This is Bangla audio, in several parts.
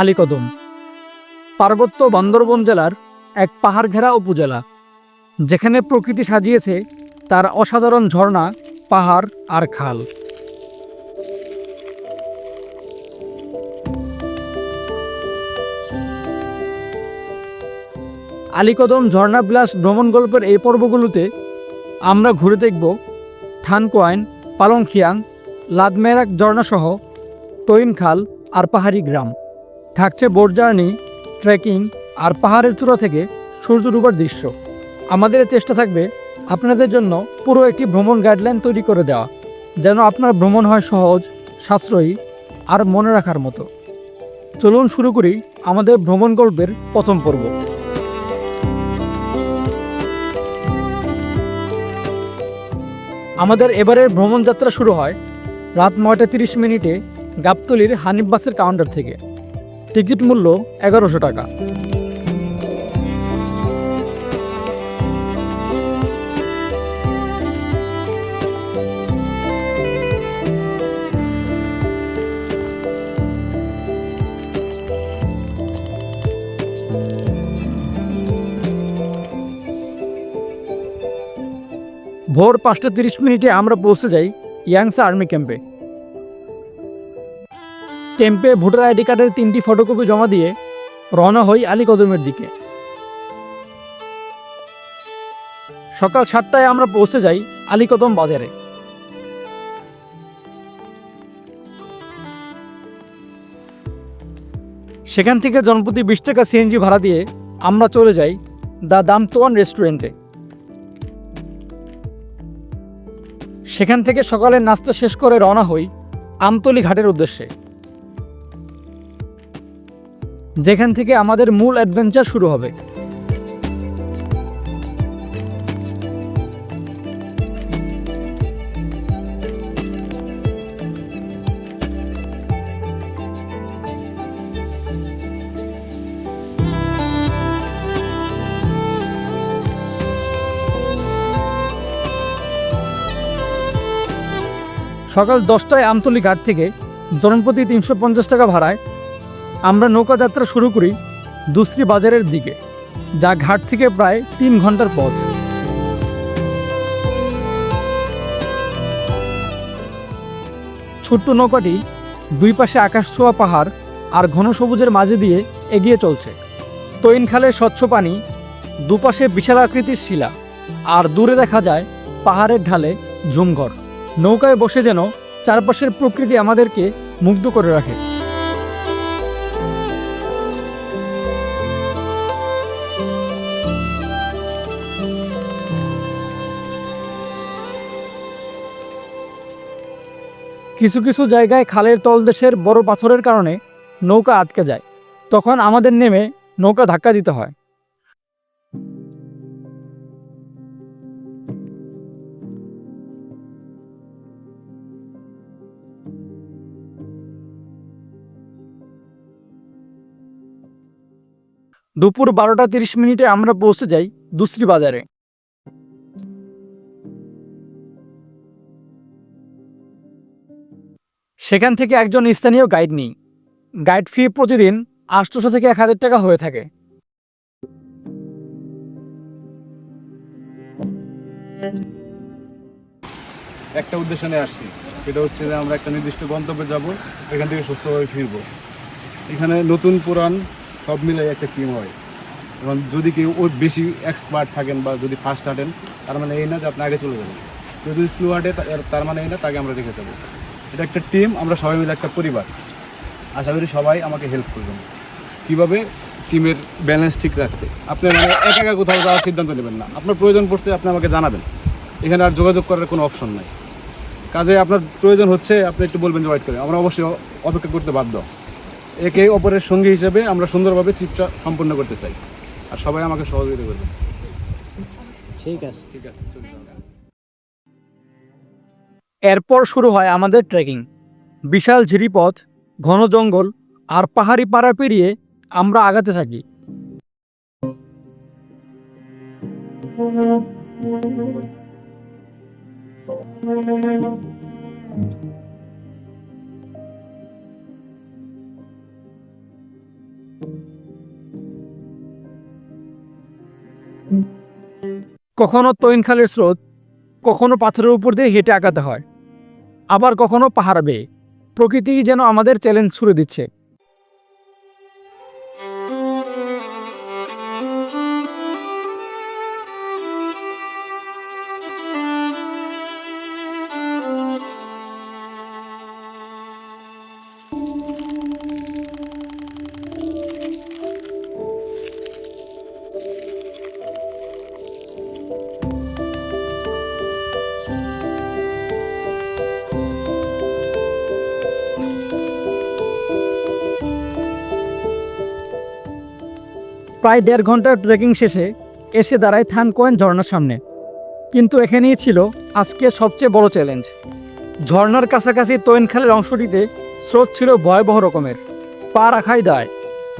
আলীকদম। পার্বত্য বান্দরবন জেলার এক পাহাড় ঘেরা উপজেলা, যেখানে প্রকৃতি সাজিয়েছে তার অসাধারণ ঝর্ণা, পাহাড় আর খাল। আলীকদম ঝর্ণা বিলাস ভ্রমণ গল্পের এই পর্বগুলোতে আমরা ঘুরে দেখব থানকোয়াইন, পালংখিয়াং, লাদমেরাক ঝর্ণাসহ তৈন খাল আর পাহাড়ি গ্রাম। থাকছে বোট জার্নি, ট্রেকিং আর পাহাড়ের চূড়া থেকে সূর্য ডুবার দৃশ্য। আমাদের চেষ্টা থাকবে আপনাদের জন্য পুরো একটি ভ্রমণ গাইডলাইন তৈরি করে দেওয়া, যেন আপনার ভ্রমণ হয় সহজ, সাশ্রয়ী আর মনে রাখার মতো। চলুন শুরু করি আমাদের ভ্রমণ গল্পের প্রথম পর্ব। আমাদের এবারের ভ্রমণ যাত্রা শুরু হয় রাত নয়টা তিরিশ মিনিটে গাবতলির হানিফ বাসের কাউন্টার থেকে। টিকিট মূল্য এগারোশো টাকা। ভোর পাঁচটা তিরিশ মিনিটে আমরা পৌঁছে যাই ইয়াংসা আর্মি ক্যাম্পে। ক্যাম্পে ভোটার আইডি কার্ডের তিনটি ফটোকপি জমা দিয়ে রওনা হই আলী কদমের দিকে। সকাল সাতটায় আমরা পৌঁছে যাই আলী কদম বাজারে। সেখান থেকে জনপ্রতি বিশ টাকা সিএনজি ভাড়া দিয়ে আমরা চলে যাই দ্য দামতোয়ান রেস্টুরেন্টে। সেখান থেকে সকালের নাস্তা শেষ করে রওনা হই আমতলি ঘাটের উদ্দেশ্যে। যেখান থেকে আমাদের মূল অ্যাডভেঞ্চার শুরু হবে। সকাল দশটায় আমতলি ঘাট থেকে জনপ্রতি তিনশো পঞ্চাশ টাকা ভাড়ায় আমরা নৌকা যাত্রা শুরু করি দুশ্রী বাজারের দিকে, যা ঘাট থেকে প্রায় তিন ঘণ্টার পথ। ছোট্ট নৌকাটি দুই পাশে আকাশ ছোঁয়া পাহাড় আর ঘন সবুজের মাঝে দিয়ে এগিয়ে চলছে। তৈন খালের স্বচ্ছ পানি, দুপাশে বিশাল আকৃতির শিলা, আর দূরে দেখা যায় পাহাড়ের ঢালে ঝুমঘর নৌকায় বসে যেন চারপাশের প্রকৃতি আমাদেরকে মুগ্ধ করে রাখে। কিছু কিছু জায়গায় খালের তলদেশের বড় পাথরের কারণে নৌকা আটকে যায়। তখন আমাদের নেমে নৌকা ধাক্কা দিতে হয়। দুপুর বারোটা তিরিশ মিনিটে আমরা পৌঁছে যাই দুশ্রী বাজারে। সেখান থেকে একজন স্থানীয় গাইড নিই। গাইড ফি প্রতিদিন আটশোশো থেকে এক হাজার টাকা হয়ে থাকে। একটা উদ্দেশ্য নিয়ে আসছি। সেটা হচ্ছে যে আমরা একটা নির্দিষ্ট গন্তব্যে যাব, এখান থেকে সুস্থভাবে ফিরবো। এখানে নতুন পুরান সব মিলে একটা টিম হয়। এবং যদি কেউ ওই বেশি এক্সপার্ট থাকেন বা যদি ফার্স্ট হাঁটেন, তার মানে এই না যে আপনি আগে চলে যাবেন। কেউ যদি স্লো হাঁটে তার মানে এই না, তাকে আমরা দেখে যাব। এটা একটা টিম আমরা সবাই মিলে একটা পরিবার। আশা করি সবাই আমাকে হেল্প করবেন। কীভাবে টিমের ব্যালেন্স ঠিক রাখতে? আপনি মানে একা একা কোথাও যাওয়ার সিদ্ধান্ত নেবেন না। আপনার প্রয়োজন পড়ছে আপনি আমাকে জানাবেন। এখানে আর যোগাযোগ করার কোনো অপশন নাই। কাজে আপনার প্রয়োজন হচ্ছে আপনি একটু বলবেন যে ওয়েট করে আমরা অবশ্যই অপেক্ষা করতে বাধ্য। একে অপরের সঙ্গী হিসেবে আমরা সুন্দরভাবে ট্রিপটা সম্পন্ন করতে চাই। আর সবাই আমাকে সহযোগিতা করবে ঠিক আছে। ঠিক আছে। এরপর শুরু হয় আমাদের ট্রেকিং বিশাল ঝিরিপথ, ঘন জঙ্গল আর পাহাড়ি পাড়া পেরিয়ে আমরা আগাতে থাকি। কখনো তৈনখালের স্রোত, কখনো পাথরের উপর দিয়ে হেঁটে আঁকাতে হয়। আবার কখনো পাহাড় বেয়ে প্রকৃতিই যেন আমাদের চ্যালেঞ্জ ছুড়ে দিচ্ছে। প্রায় দেড় ঘণ্টার ট্রেকিং শেষে এসে দাঁড়ায় থানকোয়েন ঝর্ণার সামনে। কিন্তু এখানেই ছিল আজকে সবচেয়ে বড় চ্যালেঞ্জ ঝর্নার কাছাকাছি তৈনখালের অংশটিতে স্রোত ছিল ভয়াবহ রকমের। পা রাখাই দায়।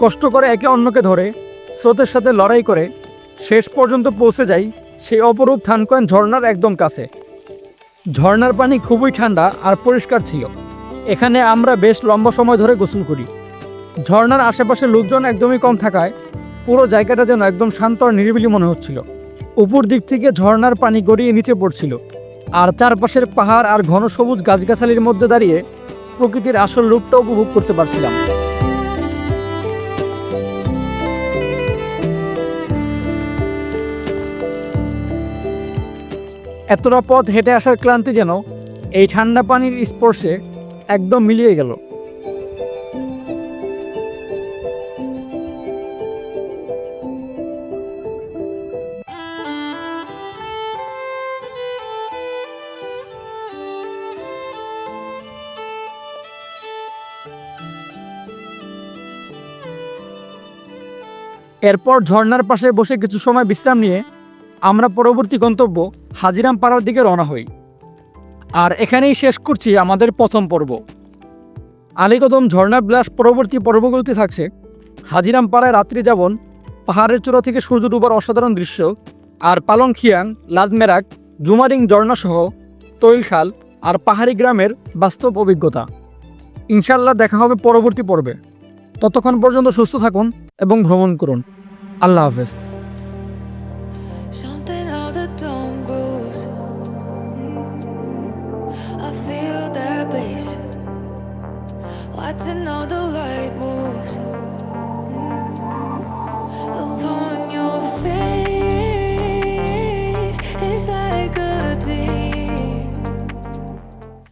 কষ্ট করে একে অন্যকে ধরে স্রোতের সাথে লড়াই করে শেষ পর্যন্ত পৌঁছে যাই সেই অপরূপ থানকোয়েন ঝর্ণার একদম কাছে। ঝর্ণার পানি খুবই ঠান্ডা আর পরিষ্কার ছিল। এখানে আমরা বেশ লম্বা সময় ধরে গোসল করি। ঝর্ণার আশেপাশে লোকজন একদমই কম থাকায় পুরো জায়গাটা যেন একদম শান্ত আর নিরিবিলি মনে হচ্ছিল। উপর দিক থেকে ঝর্ণার পানি গড়িয়ে নিচে পড়ছিল। আর চারপাশের পাহাড় আর ঘন সবুজ গাছগাছালির মধ্যে দাঁড়িয়ে প্রকৃতির আসল রূপটা উপভোগ করতে পারছিলাম। এতটা পথ হেঁটে আসার ক্লান্তি যেন এই ঠান্ডা পানির স্পর্শে একদম মিলিয়ে গেল। এরপর ঝর্ণার পাশে বসে কিছু সময় বিশ্রাম নিয়ে আমরা পরবর্তী গন্তব্য হাজিরাম পাড়ার দিকে রওনা হই। আর এখানেই শেষ করছি আমাদের প্রথম পর্ব। আলীকদম ঝর্ণা বিলাস পরবর্তী পর্বগুলোতে থাকছে হাজিরাম পাড়ায় রাত্রি যাপন, পাহাড়ের চূড়া থেকে সূর্য ডুবার অসাধারণ দৃশ্য আর পালংখিয়াং, লাদমেরাক, জুমারিং ঝর্ণাসহ তৈলখাল আর পাহাড়ি গ্রামের বাস্তব অভিজ্ঞতা। ইনশাল্লাহ দেখা হবে পরবর্তী পর্বে। ততক্ষণ পর্যন্ত সুস্থ থাকুন এবং ভ্রমণ করুন আল্লাহ হাফেজ Watching all the